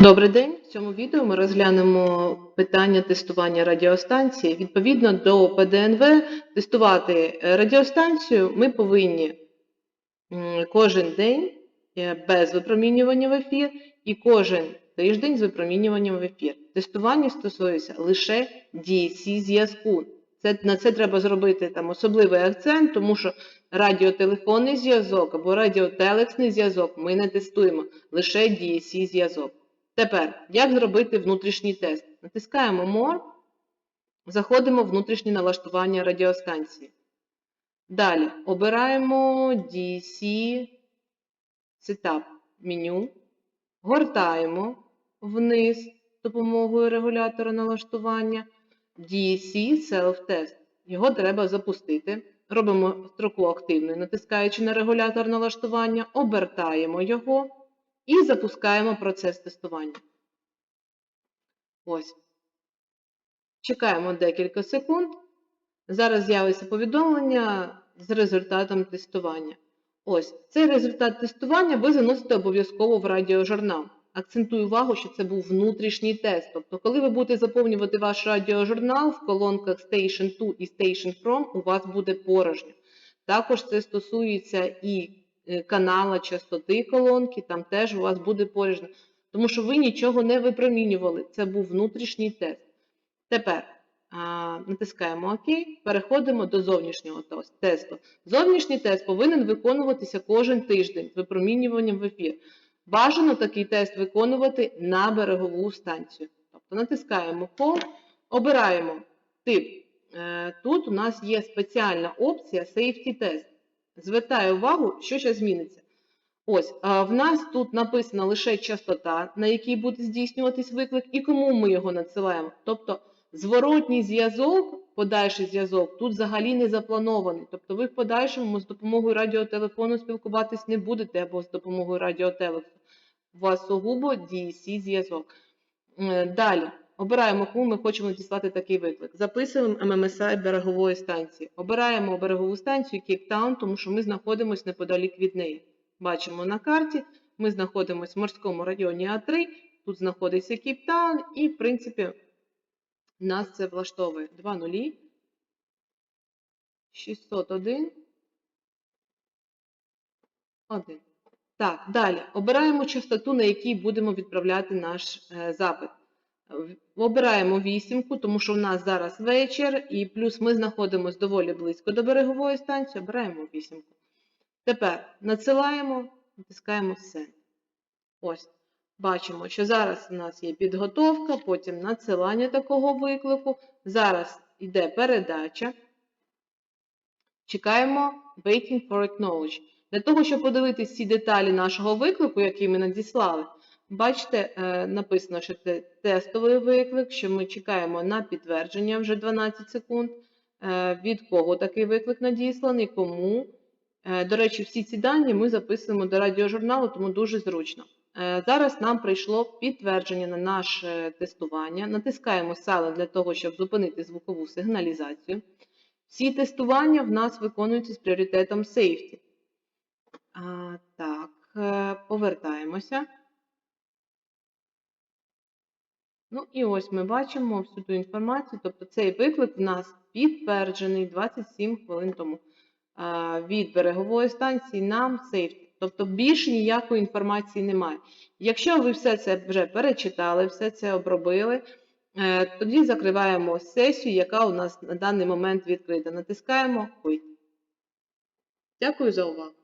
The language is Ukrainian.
Добрий день. В цьому відео ми розглянемо питання тестування радіостанції. Відповідно до ПДНВ, тестувати е, радіостанцію ми повинні кожен день е, без випромінювання в ефір і кожен тиждень з випромінюванням в ефір. Тестування стосується лише DSC зв'язку. Це, на це треба зробити там особливий акцент, тому що радіотелефонний зв'язок або радіотелексний зв'язок ми не тестуємо, лише DSC зв'язок. Тепер, як зробити внутрішній тест? Натискаємо More, заходимо в внутрішнє налаштування радіостанції. Далі обираємо DC Setup меню, гортаємо вниз з допомогою регулятора налаштування. DSC Self-Test. Його треба запустити. Робимо строку активною, натискаючи на регулятор налаштування, обертаємо його і запускаємо процес тестування. Ось. Чекаємо декілька секунд. Зараз з'явиться повідомлення з результатом тестування. Ось, цей результат тестування ви заносите обов'язково в радіожурнал. Акцентую увагу, що це був внутрішній тест. Тобто, коли ви будете заповнювати ваш радіожурнал в колонках Station 2 і Station From, у вас буде порожньо. Також це стосується і канала частоти колонки, там теж у вас буде порожньо. Тому що ви нічого не випромінювали. Це був внутрішній тест. Тепер натискаємо ОК, переходимо до зовнішнього тесту. Зовнішній тест повинен виконуватися кожен тиждень з випромінюванням в ефір. Бажано такий тест виконувати на берегову станцію. Тобто натискаємо Call, обираємо тип. Е, Тут у нас є спеціальна опція Safety Test. Звертаю увагу, що зараз зміниться. Ось, в нас тут написана лише частота, на якій буде здійснюватись виклик, і кому ми його надсилаємо. Тобто зворотній зв'язок, подальший зв'язок, тут взагалі не запланований. Тобто ви в подальшому з допомогою радіотелефону спілкуватись не будете або з допомогою радіотелексу. У вас сугубо DSC зв'язок. Далі. Обираємо, кому ми хочемо надіслати такий виклик. Записуємо MMSI берегової станції. Обираємо берегову станцію Кейптаун, тому що ми знаходимося неподалік від неї. Бачимо на карті, ми знаходимося в морському районі А3, тут знаходиться Кейптаун, і, в принципі, нас це влаштовує. 2 нулі, 601, 1. Так, далі. Обираємо частоту, на якій будемо відправляти наш е, запит. Обираємо вісімку, тому що в нас зараз вечір, і плюс ми знаходимося доволі близько до берегової станції, обираємо вісімку. Тепер надсилаємо, натискаємо Send. Ось. Бачимо, що зараз у нас є підготовка, потім надсилання такого виклику. Зараз йде передача. Чекаємо Waiting for Acknowledge. Для того, щоб подивитися всі деталі нашого виклику, який ми надіслали, бачите, е, написано, що це тестовий виклик, що ми чекаємо на підтвердження вже 12 секунд. Е, Від кого такий виклик надісланий, кому. Е, До речі, всі ці дані ми записуємо до радіожурналу, тому дуже зручно. Зараз нам прийшло підтвердження на наше тестування. Натискаємо Silent для того, щоб зупинити звукову сигналізацію. Всі тестування в нас виконуються з пріоритетом Safety. Так, повертаємося. Ну і ось ми бачимо всю ту інформацію. Тобто цей виклик в нас підтверджений 27 хвилин тому від берегової станції нам сейфті. Тобто більше ніякої інформації немає. Якщо ви все це вже перечитали, все це обробили, е, тоді закриваємо сесію, яка у нас на даний момент відкрита. Натискаємо Quit. Дякую за увагу.